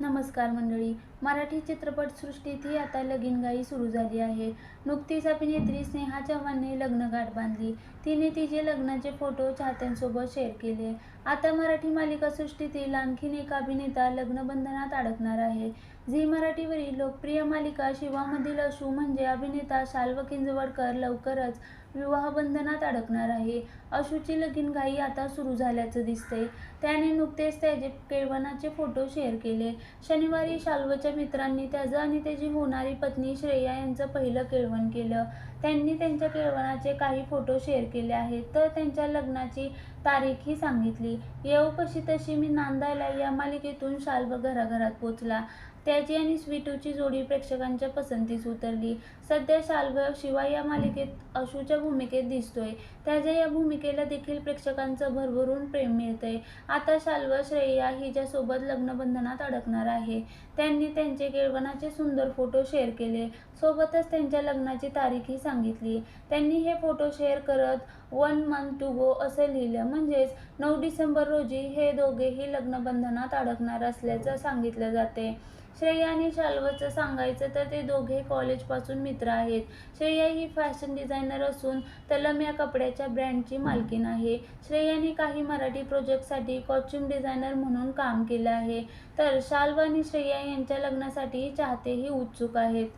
नमस्कार मंडळी मराठी चित्रपटसृष्टीत ही आता लगीनगाई सुरू झाली आहे. नुकतीच अभिनेत्री स्नेहा चव्हाणने लग्नगाठ बांधली. तिने तिचे लग्नाचे फोटो चाहत्यांसोबत शेअर केले. आता मराठी मालिकासृष्टीतील आणखीन एक अभिनेता लग्नबंधनात अडकणार आहे. झी मराठीवरील लोकप्रिय मालिका शिवामधील अशू म्हणजे अभिनेता शाल्व किंजवडकर लवकरच विवाहबंधनात अडकणार आहे. अशूची लगीनघाई आता सुरू झाल्याचं दिसतंय. त्याने नुकतेच त्याचे केळवणाचे फोटो शेअर केले. शनिवारी शाल्वच्या मित्रांनी त्याचं आणि त्याची होणारी पत्नी श्रेया यांचं पहिलं केळवण केलं. त्यांनी त्यांच्या केळवणाचे काही फोटो शेअर केले आहेत. तर त्यांच्या लग्नाची तारीखही सांगितली. येऊ कशी तशी मी नांदायला या मालिकेतून शाल्व घराघरात पोचला. त्याची आणि स्वीटूची जोडी प्रेक्षकांच्या पसंतीस उतरली. सध्या शाल्व शिवाय या मालिकेत अशूच्या भूमिकेत दिसतोय. त्याच्या या भूमिकेला देखील प्रेक्षकांचं भरभरून प्रेम मिळतंय. आता शाल्व श्रेया हिच्यासोबत लग्नबंधनात अडकणार आहे. त्यांनी त्यांचे केळवणाचे सुंदर फोटो शेअर केले. सोबतच त्यांच्या लग्नाची तारीखही सांगितली. त्यांनी हे फोटो शेअर करत वन मंथ टू गो असे लिहिलं. म्हणजेच नऊ डिसेंबर रोजी हे दोघेही लग्नबंधनात अडकणार असल्याचं सांगितलं जाते. श्रेया आणि शाल्वचं सांगायचं तर ते दोघे कॉलेजपासून मित्र आहेत. श्रेया ही फॅशन डिझायनर असून तलम या कपड्याच्या ब्रँडची मालकीण आहे. श्रेयाने काही मराठी प्रोजेक्टसाठी कॉस्ट्युम डिझायनर म्हणून काम केलं आहे. तर शाल्व आणि श्रेया यांच्या लग्नासाठी चाहतेही उत्सुक आहेत.